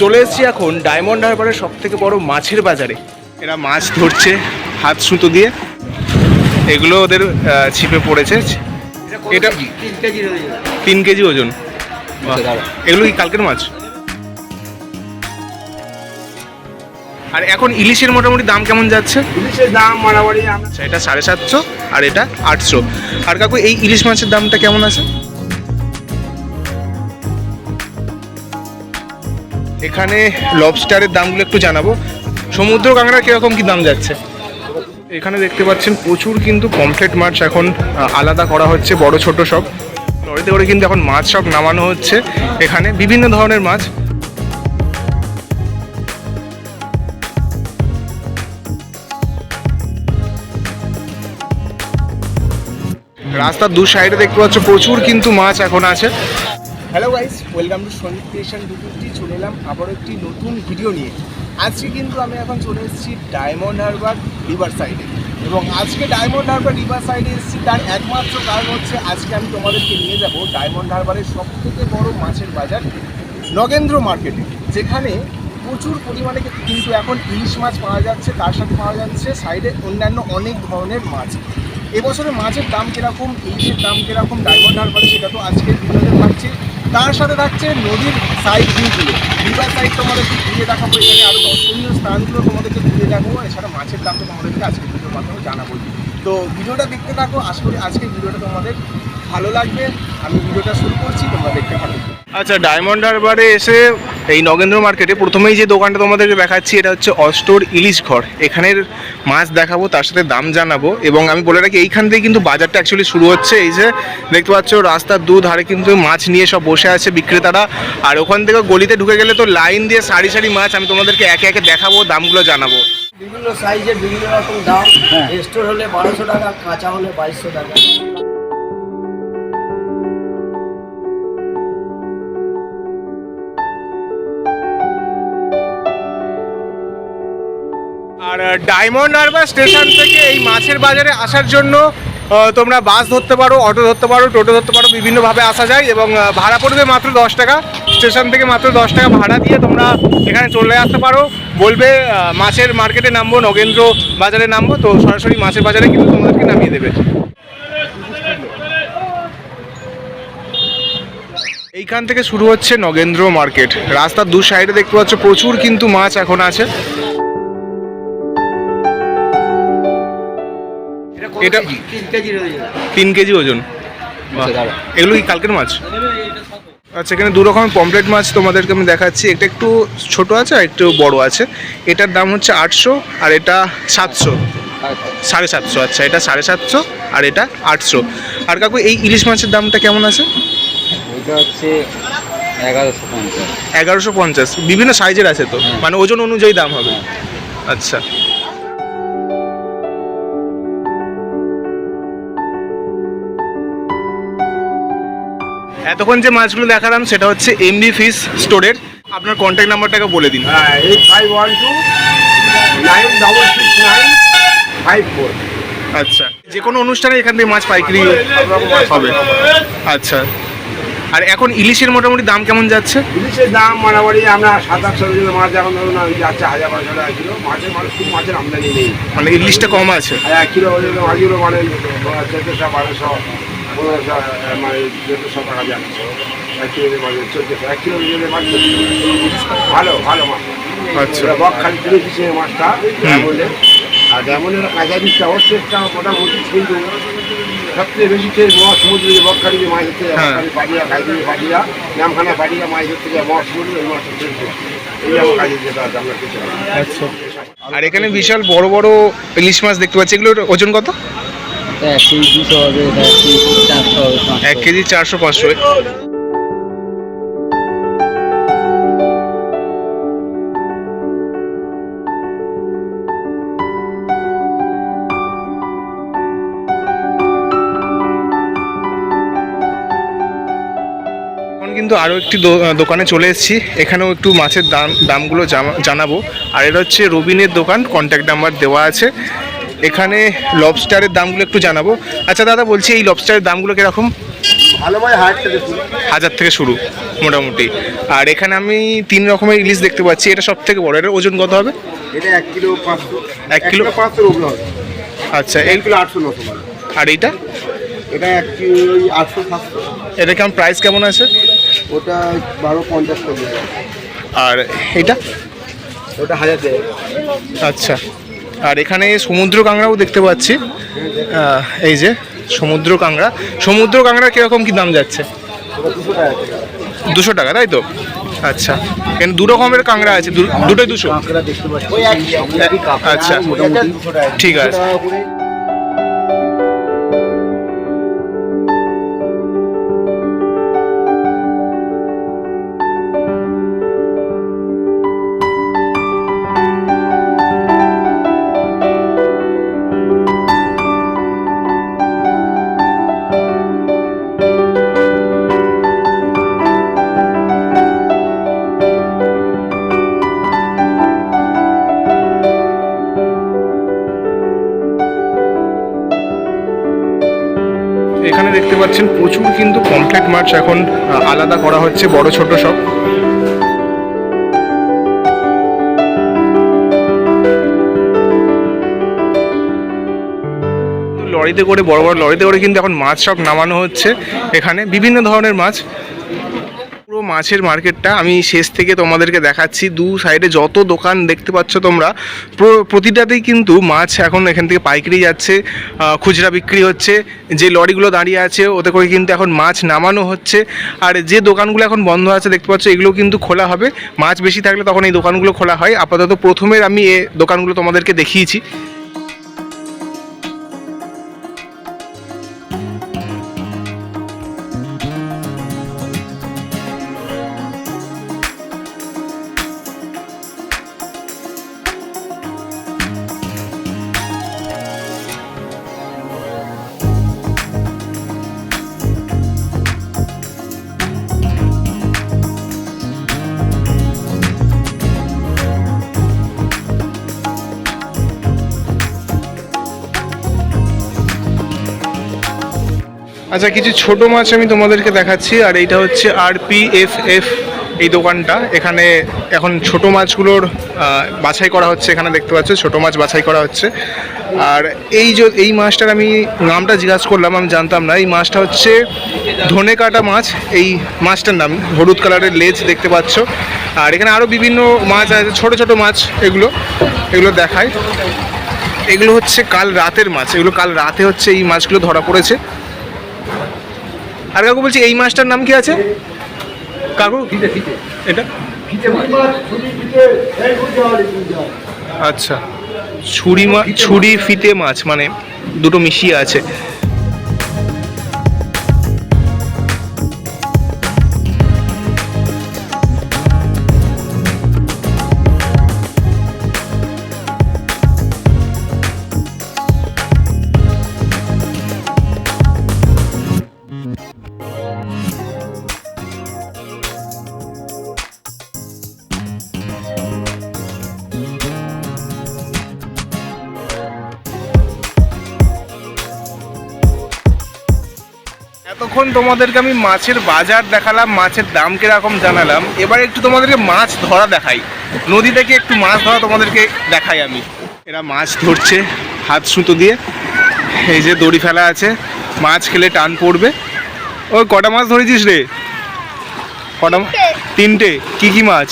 চলে এসেছি এখন ডায়মন্ড হারবারের সব থেকে বড় মাছের বাজারে। এরা মাছ ধরছে হাত সুতো দিয়ে। এগুলো ওদের ছিপে পড়েছে। এটা তিন কেজি ওজন। এগুলো কি কালকের মাছ? আর এখন ইলিশের মোটামুটি দাম কেমন যাচ্ছে? ইলিশের দাম মারামারি আচ্ছা এটা সাড়ে সাতশো আর এটা আটশো। আর কাকু এই ইলিশ মাছের দামটা কেমন আছে? এখানে লবস্টারের দামগুলো একটু জানাব। সমুদ্র কাঁকড়া কীরকম কি দাম যাচ্ছে? এখানে দেখতে পাচ্ছেন প্রচুর কিন্তু পমফ্লেট মাছ এখন আলাদা করা হচ্ছে, বড় ছোট সব। লরিতে করে কিন্তু এখন মাছ সব নামানো হচ্ছে। এখানে বিভিন্ন ধরনের মাছ। রাস্তার দু সাইডে দেখতে পাচ্ছ প্রচুর কিন্তু মাছ এখন আছে। Hello guys welcome to Sandeep creation two চলে এলাম আবারও একটি নতুন ভিডিও নিয়ে। আজকে কিন্তু আমি এখন চলে এসেছি ডায়মন্ড হারবার রিভার সাইডে এবং আজকে ডায়মন্ড হারবার রিভার সাইডে এসেছি, তার একমাত্র কারণ হচ্ছে আজকে আমি তোমাদেরকে নিয়ে যাব ডায়মন্ড হারবারের সব থেকে বড় মাছের বাজার, নগেন্দ্র মার্কেটে যেখানে প্রচুর পরিমাণে কিন্তু এখন ইলিশ মাছ পাওয়া যাচ্ছে, তার সাথে পাওয়া যাচ্ছে সাইডে অন্যান্য অনেক ধরনের মাছ। এবছরে মাছের দাম কীরকম, ইলিশের দাম কীরকম ডায়মন্ড হারবারে সেটা তো আজকের ভিডিওতে থাকছে। তার সাথে থাকছে নদীর সাইড ভিউগুলো রিভার সাইড তোমাদেরকে ঘুরিয়ে দেখাবো, এখানে আরও দর্শনীয় স্থানগুলো তোমাদেরকে ঘুরিয়ে দেখাবো, এছাড়া মাছের দাম তো তোমাদেরকে আজকে ভিডিওর মাধ্যমে জানাব। তো ভিডিওটা দেখতে থাকো, আশা করি আজকে ভিডিওটা তোমাদের ভালো লাগবে। আমি ভিডিওটা শুরু করছি, তোমরা দেখতে পারো আচ্ছা ডায়মন্ড হারবারে এসে এই নগেন্দ্র মার্কেটে প্রথমেই যে দোকানটা তোমাদেরকে দেখাচ্ছি এটা হচ্ছে অস্টোর ইলিশ ঘর। এখানের মাছ দেখাবো তার সাথে দাম জানাব। এবং আমি বলে রাখি এইখান থেকে কিন্তু বাজারটা অ্যাকচুয়ালি শুরু হচ্ছে। এই যে দেখতে পাচ্ছ রাস্তার দু ধারে কিন্তু মাছ নিয়ে সব বসে আছে বিক্রেতারা। আর ওখান থেকে গলিতে ঢুকে গেলে তো লাইন দিয়ে সারি সারি মাছ আমি তোমাদেরকে একে একে দেখাবো দামগুলো জানাব। বিভিন্ন সাইজের বিভিন্ন রকম দাম। স্টোর হলে বারোশো টাকা কাঁচা হলে বাইশশো টাকা। ডায়মন্ড হারবার স্টেশন থেকে এই মাছের বাজারে আসার জন্য তোমরা বাস ধরতে পারো, অটো ধরতে পারো, টোটো ধরতে পারো, বিভিন্নভাবে আসা যায় এবং ভাড়া পড়বে মাত্র দশ টাকা। স্টেশন থেকে মাত্র দশ টাকা ভাড়া দিয়ে তোমরা এখানে চলে আসতে পারো। বলবে মাছের মার্কেটে নামবো, নগেন্দ্র বাজারে নামবো, তো সরাসরি মাছের বাজারে কিন্তু তোমাদেরকে নামিয়ে দেবে। এইখান থেকে শুরু হচ্ছে নগেন্দ্র মার্কেট। রাস্তার দু সাইডে দেখতে পাচ্ছ, প্রচুর কিন্তু মাছ এখন আছে। এটা তিন কেজি ওজন। বাহ। এগুলো কি কালকের মাছ? আচ্ছা এখানে দু রকমের পমপ্লেট মাছ তোমাদেরকে আমি দেখাচ্ছি। এটা একটু ছোট আছে আর একটু বড় আছে। এটার দাম হচ্ছে আটশো আর এটা সাতশো। সাড়ে সাতশো আচ্ছা এটা সাড়ে সাতশো আর এটা আটশো। আর কাকু এই ইলিশ মাছের দামটা কেমন আছে? ওইটা হচ্ছে এগারোশো পঞ্চাশ। এগারোশো পঞ্চাশ। বিভিন্ন সাইজের আছে তো? মানে ওজন অনুযায়ী দাম হবে। আচ্ছা। এতক্ষণ যে মাছগুলো দেখালাম সেটা হচ্ছে এমবি ফিশ স্টোরের আপনার কন্ট্যাক্ট নাম্বারটাকে বলে দিন। হ্যাঁ eight five one two nine double six nine five four আচ্ছা। যে কোনো অনুষ্ঠানে এখান থেকে মাছ পাইকারি হবে। আচ্ছা। আর এখন ইলিশের মোটামুটি দাম কেমন যাচ্ছে? ইলিশের দাম মারামারি আমরা সাত আটশো জনের মাছ এখন ধরুন যাচ্ছে হাজার পাঁচশো টাকা কিলো। মাছের মানুষ খুব মাছের আমদানি নেই। মানে ইলিশটা কম আছে। এক কিলো মাছগুলো মানে চোদ্দোশো বারোশো। মানে চোদ্দোশো টাকা যাচ্ছে এক কিলো মাছ চোদ্দোশো এক কিলো মাছ ভালো ভালো মাছ আচ্ছা এটা বক খালি তুলে দিচ্ছে মাছটা বলে আর যেমনের কাঁচা দিচ্ছে ওর টেস্টটা মোটামুটি কিন্তু সবচেয়ে বেশি টেস্ট মহা সমুদ্রে যে বকখালি যে মাছ ধরতে যায়। বকখালি নামখানা মাছ ধরতে যায় মহা সমুদ্রে ওই মাছটা টেস্ট আর এখানে বিশাল বড় বড় ইলিশ মাছ দেখতে পাচ্ছি। এগুলোর ওজন কত? এক কেজি হবে এক কেজি চারশো চারশো, পাঁচশো। কিন্তু আরও একটি দোকানে চলে এসেছি। এখানেও একটু মাছের দাম দামগুলো জানাব। আর এটা হচ্ছে রবিনের দোকান কন্ট্যাক্ট নাম্বার দেওয়া আছে। এখানে লবস্টারের দামগুলো একটু জানাব। আচ্ছা দাদা বলছি এই লবস্টারের দামগুলো কীরকম? হাজার থেকে শুরু মোটামুটি। আর এখানে আমি তিন রকমের ইলিশ দেখতে পাচ্ছি। এটা সব থেকে বড় এটার ওজন কত হবে? এটা এক কিলো পাঁচশো। এক কিলো? আচ্ছা এক কিলো আটশো নশো মানে। আর এইটা? এটা এক কিলো আটশো সাতশো। এটা কেমন প্রাইস কেমন আছে? ওটা বারো পঞ্চাশ আর এটা ওটা হাজার আচ্ছা। আর এখানে সমুদ্র কাঁকড়াও দেখতে পাচ্ছি। এই যে সমুদ্র কাঁকড়া সমুদ্র কাঁকড়া কীরকম কী দাম যাচ্ছে? দুশো টাকা তাই তো? আচ্ছা। কেন দু রকমের কাঁকড়া আছে দুটোই দুশো। আচ্ছা। ঠিক আছে। এখানে দেখতে পাচ্ছেন প্রচুর কিন্তু কমপ্লিট মাছ এখন আলাদা করা হচ্ছে বড় ছোট সব। লরিতে করে, বড় বড় লরিতে করে কিন্তু এখন মাছ সব নামানো হচ্ছে এখানে। বিভিন্ন ধরনের মাছ। পুরো মাছের মার্কেটটা। আমি শেষ থেকে তোমাদেরকে দেখাচ্ছি, দু সাইডে যত দোকান দেখতে পাচ্ছ তোমরা, প্র- প্রতিটাতেই কিন্তু মাছ এখন এখান থেকে পাইকারি যাচ্ছে খুচরা বিক্রি হচ্ছে। যে লরিগুলো দাঁড়িয়ে আছে, ওতে করে কিন্তু এখন মাছ নামানো হচ্ছে। আর যে দোকানগুলো এখন বন্ধ আছে, দেখতে পাচ্ছ, এগুলো কিন্তু খোলা হবে। মাছ বেশি থাকলে তখন এই দোকানগুলো খোলা হয়। আপাতত প্রথমের আমি এ দোকানগুলো তোমাদেরকে দেখিয়েছি। আচ্ছা কিছু ছোট মাছ আমি তোমাদেরকে দেখাচ্ছি, আর এইটা হচ্ছে আর পি এফ এফ এই দোকানটা। এখানে এখন ছোট মাছগুলোর বাছাই করা হচ্ছে, এখানে দেখতে পাচ্ছ, ছোট মাছ বাছাই করা হচ্ছে। আর এই যে, এই মাছটার আমি নামটা জিজ্ঞাসা করলাম, আমি জানতাম না। এই মাছটা হচ্ছে ধনে কাটা মাছ, এই মাছটার নাম, হলুদ কালারের লেজ দেখতে পাচ্ছ। আর এখানে আরও বিভিন্ন মাছ আছে, ছোট ছোট মাছ এগুলো এগুলো দেখায় এগুলো হচ্ছে কাল রাতের মাছ, এগুলো কাল রাতে হচ্ছে এই মাছগুলো ধরা পড়েছে। আর কাকু বলছি এই মাছটার নাম কি আছে? কাকু এটা? আচ্ছা। ছুরি মাছ ছুরি ফিতে মাছ মানে দুটো মিশিয়ে আছে। এতক্ষণ তোমাদেরকে আমি মাছের বাজার দেখালাম মাছের দাম কীরকম জানালাম। এবার একটু তোমাদেরকে মাছ ধরা দেখাই। নদী থেকে একটু মাছ ধরা তোমাদেরকে দেখাই আমি। এরা মাছ ধরছে হাত সুতো দিয়ে। এই যে দড়ি ফেলা আছে মাছ খেলে টান পড়বে। ওই কটা মাছ ধরেছিস রে? কটা তিনটে। কি কি মাছ?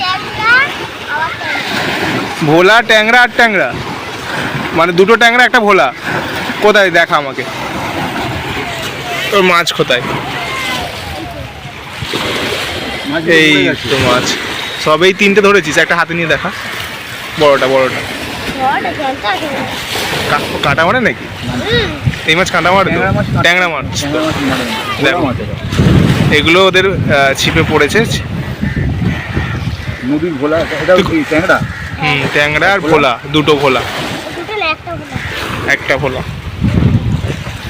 ট্যাংরা। ভোলা ট্যাংরা আর ট্যাংরা। মানে দুটো ট্যাংরা একটা ভোলা। কোথায়? দেখা আমাকে। তোর মাছ কোথায়? এই তো মাছ। সবেই তিনটে ধরেছিস একটা হাতে নিয়ে দেখা। বড়টা বড়টা। কাঁটা। মারে নাকি? এই মাছ কাঁটা মারে ট্যাংরা মাছ। এগুলো ওদের ছিপে পড়েছে। নদীর ভোলা এটাও ট্যাংরা? হুম ট্যাংরা আর ভোলা? দুটো ভোলা। একটা ভোলা।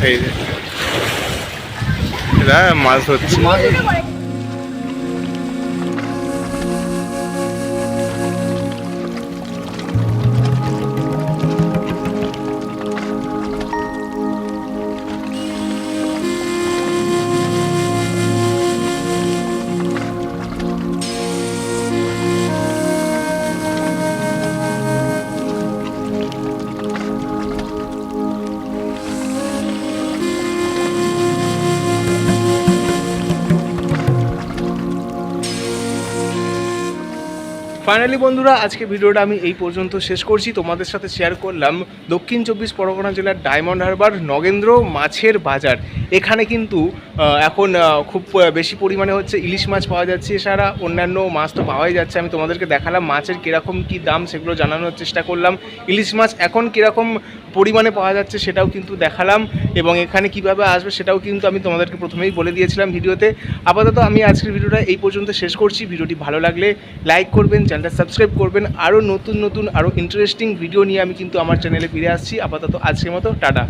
এই মাছ ধরছে ফাইনালি বন্ধুরা, আজকে ভিডিওটা আমি এই পর্যন্ত শেষ করছি। তোমাদের সাথে শেয়ার করলাম দক্ষিণ চব্বিশ পরগনা জেলার ডায়মন্ড হারবার নগেন্দ্র মাছের বাজার। এখানে কিন্তু এখন খুব বেশি পরিমাণে হচ্ছে ইলিশ মাছ পাওয়া যাচ্ছে। এছাড়া অন্যান্য মাছ তো পাওয়াই যাচ্ছে। আমি তোমাদেরকে দেখালাম মাছের কীরকম কী দাম, সেগুলো জানানোর চেষ্টা করলাম। ইলিশ মাছ এখন কীরকম পরিমাণে পাওয়া যাচ্ছে সেটাও কিন্তু দেখালাম এবং এখানে কীভাবে আসবে সেটাও কিন্তু আমি তোমাদেরকে প্রথমেই বলে দিয়েছিলাম ভিডিওতে। আপাতত আমি আজকের ভিডিওটা এই পর্যন্ত শেষ করছি। ভিডিওটি ভালো লাগলে লাইক করবেন চ্যানেলটা সাবস্ক্রাইব করবেন। আরও নতুন নতুন আরও ইন্টারেস্টিং ভিডিও নিয়ে আমি কিন্তু আমার চ্যানেলে ফিরে আসছি। আপাতত আজকের মতো, টাটা।